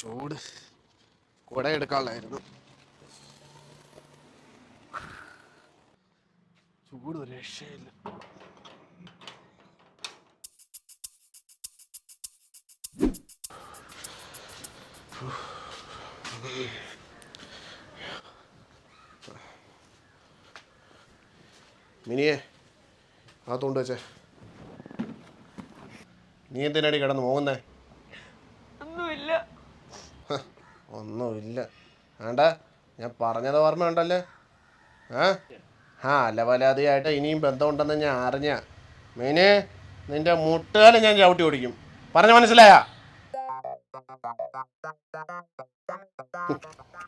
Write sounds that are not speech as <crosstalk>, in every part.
ചൂട് കുട എടുക്കാനുള്ളായിരുന്നു ചൂട് ഒരു രക്ഷയില്ല. മിനിയെ ആ തോണ്ട് വെച്ചേ. നീ എന്തിനാടി കിടന്ന് പോകുന്നേ ഒന്നുമില്ല. വേണ്ട ഞാൻ പറഞ്ഞത് ഓർമ്മയുണ്ടല്ലേ ആ? ആ അലവലാതിയായിട്ട് ഇനിയും ബന്ധമുണ്ടെന്ന് ഞാൻ അറിഞ്ഞ. മീന് നിന്റെ മുട്ടുകാലം ഞാൻ ചവിട്ടി ഓടിക്കും. പറഞ്ഞ മനസ്സിലായ?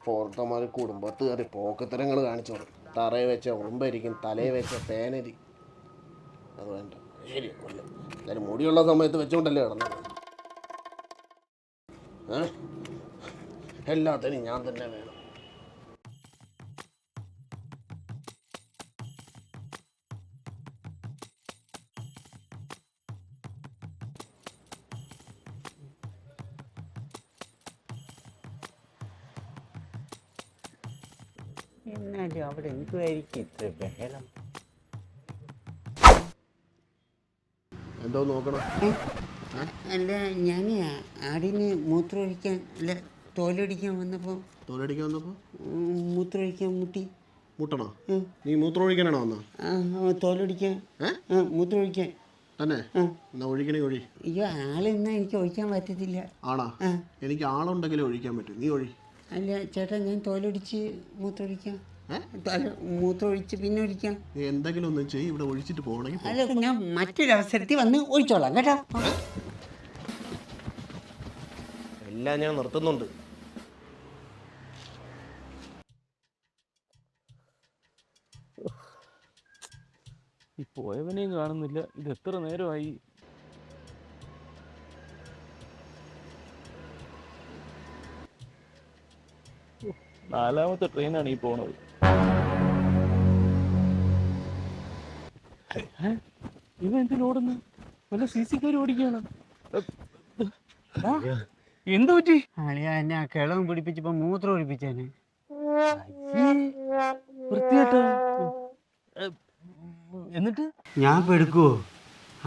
പുറത്തമാര് കുടുംബത്ത് കയറി പോക്കത്തരങ്ങൾ കാണിച്ചോളും തറയെ വെച്ച ഉറുമ്പായിരിക്കും തലയെ വെച്ച പേനരി. അത് വേണ്ട. ശരി മുടിയുള്ള സമയത്ത് വെച്ചോണ്ടല്ലേ കിടന്നത്? എല്ലാത്തിനും ഞാൻ തന്നെ വേണം. എന്നാലും അവിടെ എന്തുമായിരിക്കും ഇത്ര ബഹളം. എന്തോ നോക്കണം. അല്ല ഞാൻ ആടിന് മൂത്രമൊഴിക്കാൻ അല്ല തോലൊടിക്കാൻ വന്നപ്പോൾ തോലടിക്കാൻ വന്നപ്പോ? മൂത്രമൊഴിക്കാൻ മുട്ടി. മുട്ടണോ? നീ മൂത്രമൊഴിക്കാനാണോ വന്ന? തോലൊടിക്കാൻ. മൂത്രമൊഴിക്കാൻ. തന്നെ. എന്നാ ഒഴിക്കണേ ഒഴി. അയ്യോ ആളിന്ന് എനിക്ക് ഒഴിക്കാൻ പറ്റത്തില്ല. ആണോ. എനിക്ക് ആളുണ്ടെങ്കിലേ ഒഴിക്കാൻ പറ്റൂ. നീ ഒഴി. അല്ല ചേട്ടാ ഞാൻ തോലൊടിച്ച് മൂത്രമൊഴിക്കാം. മൂത്രമൊഴിച്ച് പിന്നെ ഒഴിക്കാം. നീ എന്തെങ്കിലും ഒന്ന് ചെയ്യ് ഇവിടെ ഒഴിച്ചിട്ട് പോകണമെങ്കിൽ പോ. അല്ല ഞാൻ മറ്റൊരവസരത്തിൽ വന്ന് ഒഴിച്ചോളാം കേട്ടോ. എല്ലാം ഞാൻ നിർത്തുന്നുണ്ട്. ഈ പോയവനെയും കാണുന്നില്ല. ഇത് എത്ര നേരമായി? നാലാമത്തെ ട്രെയിനാണ് ഈ പോണത്? ഇവ എന്തിനോടുന്നു വല്ല സി സി കാര്യം ഓടിക്കുകയാണ് എന്ത് പറ്റി? അളിയ എന്നെ ആ കിളവും പിടിപ്പിച്ചപ്പോ മൂത്രം ഒഴിപ്പിച്ചേനെ. വൃത്തിയായിട്ട് ഏ, എന്നിട്ട്? ഞാൻ പെടുക്കുവോ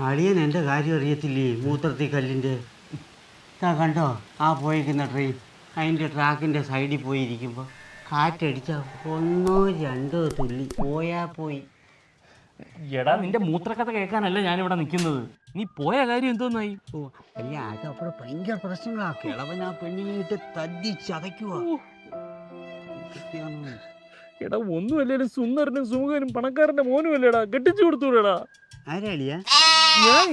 അളിയൻ എന്റെ കാര്യം അറിയത്തില്ലേ മൂത്രത്തി കല്ലിന്റെ ഇതാ കണ്ടോ? ആ പോയിരിക്കുന്ന ട്രെയിൻ അതിന്റെ ട്രാക്കിന്റെ സൈഡിൽ പോയിരിക്കുമ്പോൾ കാറ്റടിച്ച ഒന്നോ രണ്ടോ തുള്ളി പോയാ പോയി. എടാ നിന്റെ മൂത്രക്കഥ കേൾക്കാനല്ല ഞാനിവിടെ നിൽക്കുന്നത്. നീ പോയ കാര്യം എന്തോന്നായി? ഓ അല്ല അത് അപ്പോൾ ഭയങ്കര പ്രശ്നങ്ങളാ. കിളവൻ ആ പെണ്ണിനെ ഇട്ട് തല്ലി ചതയ്ക്കുവാ എടാ ഒന്നും അല്ലേലും സുന്ദരനും സുമുഖനും പണക്കാരന്റെ മോനും അല്ലേടാ കെട്ടിച്ചു കൊടുത്തൂടാ ആരാളിയാ? ഞാൻ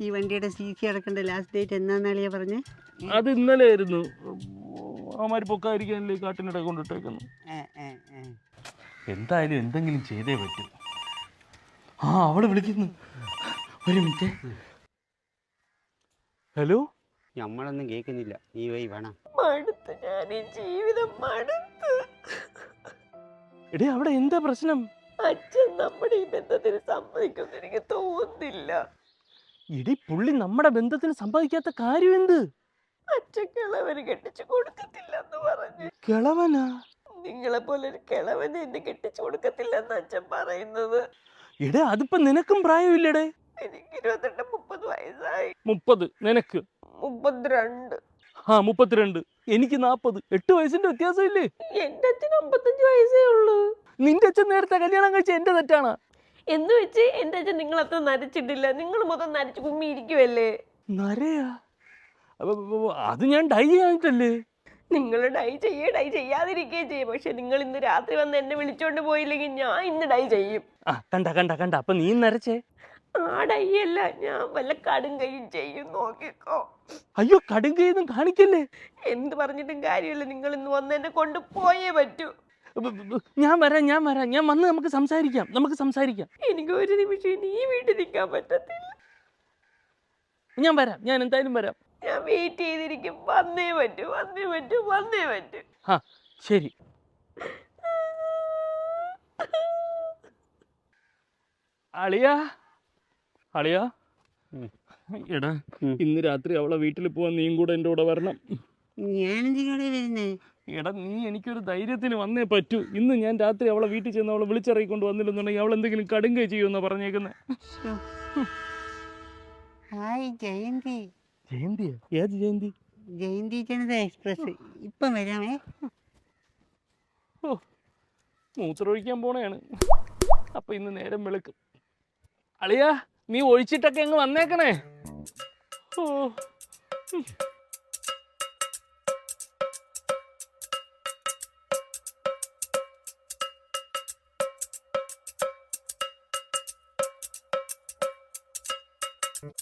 ഈ വണ്ടിയുടെ സി സി അടക്കേണ്ട ലാസ്റ്റ് ഡേറ്റ് എന്നാന്നാളിയാ പറഞ്ഞേ? അത് ഇന്നലെ ആയിരുന്നു അവന്മാര് പൊക്കായിരിക്കാനല്ലേ കാട്ടിനിടെ കൊണ്ടിട്ടേക്കുന്നു ഏ, ഏ, ഏ. എന്തായാലും എന്തെങ്കിലും ചെയ്തേ പറ്റൂ. ആ അവൾ വിളിക്കുന്നു. ഒരു മിനിറ്റ്. ഹലോ? നമ്മളൊന്നും കേൾക്കുന്നില്ല. നീ വൈ വേണം. മടുത്ത് ഞാൻ ഈ ജീവിതം മടുത്ത്. എടേ അവിടെ എന്താ പ്രശ്നം? അച്ഛൻ നമ്മുടെ ഈ ബന്ധത്തിന് സമ്മതിക്കുമെന്ന് എനിക്ക് തോന്നുന്നില്ല. ഇടി പുള്ളി നമ്മുടെ ബന്ധത്തിന് സമ്മതിക്കാത്ത കാര്യം എന്ത്? അച്ഛൻ കിളവന് കെട്ടിച്ചു കൊടുക്കത്തില്ലെന്ന് പറഞ്ഞു. കിളവനാ? നിങ്ങളെ പോലെ ഒരു കിളവന് എന്നെ കെട്ടിച്ചു കൊടുക്കത്തില്ലെന്ന് അച്ഛൻ പറയുന്നത്. എടേ അതിപ്പോ നിനക്കും പ്രായമില്ലടേ. എനിക്ക് ഇരുപത്തെട്ട് മുപ്പത് വയസ്സായി. മുപ്പത് നിനക്ക്. മുപ്പത്തിരണ്ട്. ആ മുപ്പത്തിരണ്ട്. എനിക്ക് നാപ്പത്. എട്ട് വയസ്സിന്റെ വ്യത്യാസമില്ലേ? എന്റെ അച്ഛന് അമ്പത്തഞ്ച് വയസ്സേ ഉള്ളൂ. നിന്റെ അച്ഛൻ നേരത്തെ കല്യാണം കഴിച്ച എന്റെ തെറ്റാണ്? എന്ന് വെച്ച് എന്റെ അച്ഛൻ നിങ്ങൾ അത്ര നരച്ചിട്ടില്ല. നിങ്ങൾ മൊത്തം നരച്ചു കുമ്മി ഇരിക്കുവല്ലേ നരയാ? അപ്പൊ അത് ഞാൻ ഡൈ ചെയ്യാനിട്ടല്ലേ നിങ്ങൾ ഡൈ ചെയ്യേ ഡൈ ചെയ്യാതിരിക്കേ ചെയ്യും. പക്ഷെ നിങ്ങൾ ഇന്ന് രാത്രി വന്ന് എന്നെ വിളിച്ചോണ്ട് പോയില്ലെങ്കിൽ ഞാൻ ഇന്ന് ഡൈ ചെയ്യും. ആ കണ്ട കണ്ട കണ്ട. അപ്പൊ നീ നരച്ചേ? ആ ഡൈ അല്ല ഞാൻ വല്ല കടും കൈയും ചെയ്യും നോക്കിക്കോ. അയ്യോ കടുങ്കയൊന്നും കാണിക്കല്ലേ? എന്ത് പറഞ്ഞിട്ടും കാര്യമില്ല. നിങ്ങൾ ഇന്ന് വന്ന് എന്നെ കൊണ്ട് പോയേ പറ്റൂ ഞാൻ വരാം ഞാൻ വരാം. ഞാൻ വന്ന് നമുക്ക് സംസാരിക്കാം നമുക്ക് സംസാരിക്കാം. എനിക്ക് ഒരു നിമിഷം ഇനി ഈ വീട്ടിൽ നിൽക്കാൻ പറ്റത്തില്ല. ഞാൻ വരാം ഞാൻ എന്തായാലും വരാം. ഞാൻ വെയിറ്റ് ചെയ്തിരിക്കും. വന്നേ പറ്റൂ വന്നേ പറ്റൂ വന്നേ പറ്റൂ. ആ ശരി. അളിയ അളിയ? എടാ ഇന്ന് രാത്രി അവളെ വീട്ടിൽ പോവാൻ നീയും കൂടെ എന്റെ കൂടെ വരണം. എടാ നീ എനിക്കൊരു ധൈര്യത്തിന് വന്നേ പറ്റൂ. ഇന്ന് ഞാൻ രാത്രി അവളെ വീട്ടിൽ ചെന്ന് അവളെ വിളിച്ചിറങ്ങിക്കൊണ്ട് വന്നില്ലെന്നുണ്ടെങ്കിൽ അവൾ എന്തെങ്കിലും കടുങ്കൈ ചെയ്യുമെന്നാ പറഞ്ഞേക്കുന്നത് ഹായ് ജയന്തി. ഏത് ജയന്തി? ജയന്തി ജനത എക്സ്പ്രസ്. ഇപ്പം വരാമേ. ഓ മൂത്രമൊഴിക്കാൻ പോണേണ് അപ്പൊ ഇന്ന് നേരം വെളുക്കും. അളിയാ നീ ഒഴിച്ചിട്ടൊക്കെ അങ്ങ് വന്നേക്കണേ. ഓ.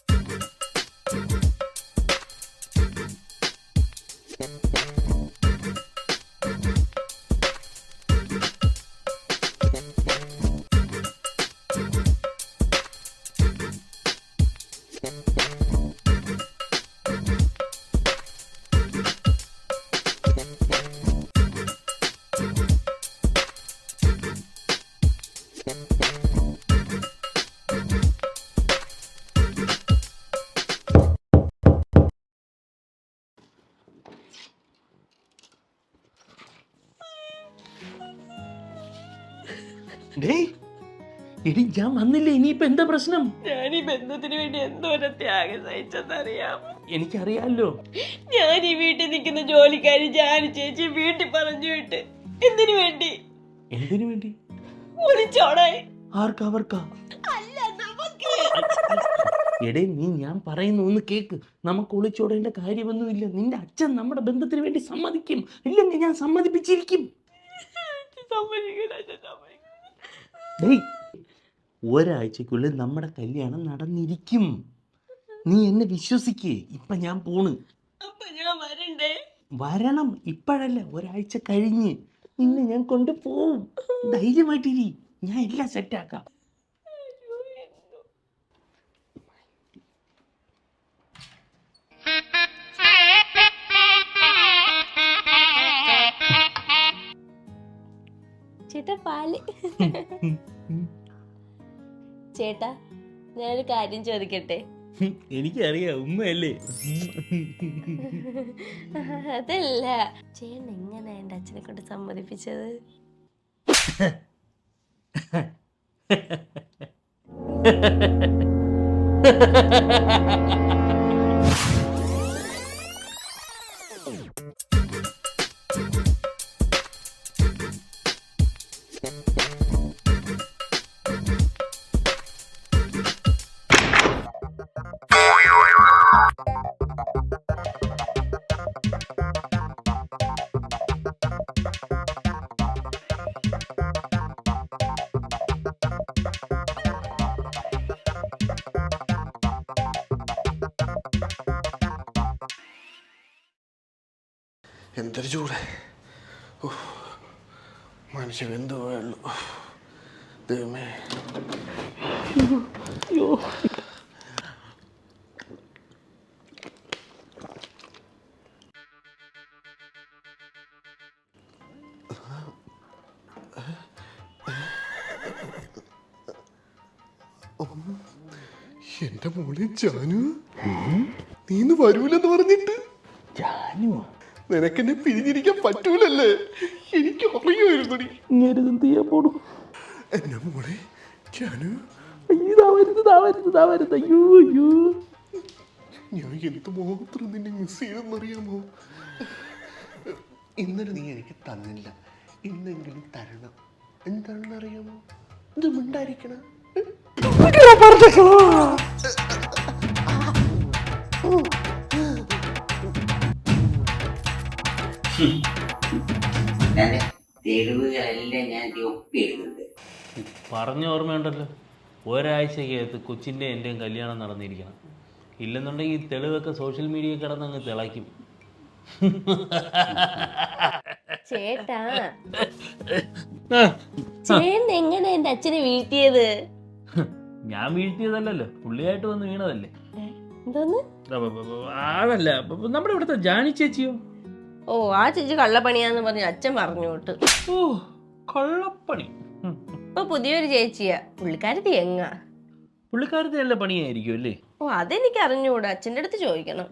ഡേയ് എടി ഞാൻ വന്നില്ല? ഇനിയിപ്പോ എന്താ പ്രശ്നം? ഞാൻ ഈ ബന്ധത്തിന് വേണ്ടി എന്തോരം ത്യാഗം സഹിച്ചെന്നറിയാം. എനിക്കറിയാലോ. ഞാൻ ഈ വീട്ടിൽ നിൽക്കുന്ന ജോലിക്കാരി ജാനി ചേച്ചി വീട്ടിൽ പറഞ്ഞു വിട്ട്. എന്തിനു വേണ്ടി? എന്തിനു വേണ്ടി? ഒളിച്ചോടെ ആർക്കവർക്കാ അല്ല നമുക്ക്. എടേ നീ ഞാൻ പറയുന്ന ഒന്ന് കേക്ക്. നമുക്ക് ഒളിച്ചോടേണ്ട കാര്യമൊന്നുമില്ല. നിന്റെ അച്ഛൻ നമ്മുടെ ബന്ധത്തിന് വേണ്ടി സമ്മതിക്കും. ഇല്ലെങ്കിൽ ഞാൻ സമ്മതിപ്പിച്ചിരിക്കും. സമ്മതിക്കില്ല ഡേയ് ഒരാഴ്ചക്കുള്ളിൽ നമ്മുടെ കല്യാണം നടന്നിരിക്കും. നീ എന്നെ വിശ്വസിക്കേ. ഇപ്പൊ ഞാൻ പോണ്. ഞാൻ വരണ്ടേ? വരണം. ഇപ്പോഴല്ല ഒരാഴ്ച കഴിഞ്ഞ്. നിന്നെ ഞാൻ കൊണ്ടുപോവും ധൈര്യമായിട്ടിരി. ഞാൻ എല്ലാം സെറ്റാക്കാം ചേട്ടാ പാൽ. ചേട്ടാ ഞാനൊരു കാര്യം ചോദിക്കട്ടെ? എനിക്കറിയാം ഉമ്മയല്ലേ? അതല്ല. ചേട്ടൻ എങ്ങനെ എന്റെ അച്ഛനെ കൊണ്ട് സമ്മതിപ്പിച്ചത്? <laughs> എന്തൊരു ചൂട്. മനുഷ്യൻ മനുഷ്യ എന്ത് ദൈവമേ. എന്റെ മോളെ ജാനു. നീ ഇന്ന് വരൂലെന്ന് പറഞ്ഞിട്ട്. ജാനുവാ. നിനക്കെന്നെ പിരിഞ്ഞിരിക്കാൻ പറ്റൂലല്ലേ? എനിക്ക് അറിയുമായിരുന്നു ഇങ്ങനെന്ത് ചെയ്യാൻ പോണു? എന്റെ മോളെ അയ്യോ അയ്യോ ഞാൻ എന്ത് മാത്രം നിന്നെ മിസ് ചെയ്തെന്നറിയാമോ ഇന്നലെ നീ എനിക്ക് തന്നില്ല. ഇന്നെങ്കിലും തരണം. എന്താണെന്ന് അറിയാമോ ഇത് മിണ്ടായിരിക്കണം. തെളിവുകളെല്ലാം ഞാൻ പറഞ്ഞ ഓർമ്മയുണ്ടല്ലോ. ഒരാഴ്ചക്കകത്ത് കൊച്ചിന്റെ എന്റെയും കല്യാണം നടന്നിരിക്കണം. ഇല്ലെന്നുണ്ടെങ്കിൽ ഈ തെളിവൊക്കെ സോഷ്യൽ മീഡിയ കിടന്ന് അങ്ങ് തിളയ്ക്കും. ചേട്ടാ ചേട്ടൻ എങ്ങനെ എന്റെ അച്ഛനെ വീഴ്ത്തിയത്? ഞാൻ വീഴ്ത്തിയതല്ലല്ലോ. പുള്ളിയായിട്ട് വന്ന് വീണതല്ലേ. എന്തോന്ന്? അതല്ല. നമ്മുടെ ഇവിടുത്തെ ജാനി ചേച്ചിയോ? ഓ ആ ചേച്ചി കള്ളപ്പണിയാന്ന് പറഞ്ഞ് അച്ഛൻ പറഞ്ഞു വിട്ട്. ഓ കള്ളപ്പണി. ഇപ്പൊ പുതിയൊരു ചേച്ചിയാ. പുള്ളിക്കാരത്തി എങ്ങാ പുള്ളിക്കാരത്തി നല്ല പണിയായിരിക്കും അല്ലേ? ഓ അതെനിക്ക് അറിഞ്ഞൂടാ അച്ഛന്റെ അടുത്ത് ചോദിക്കണം.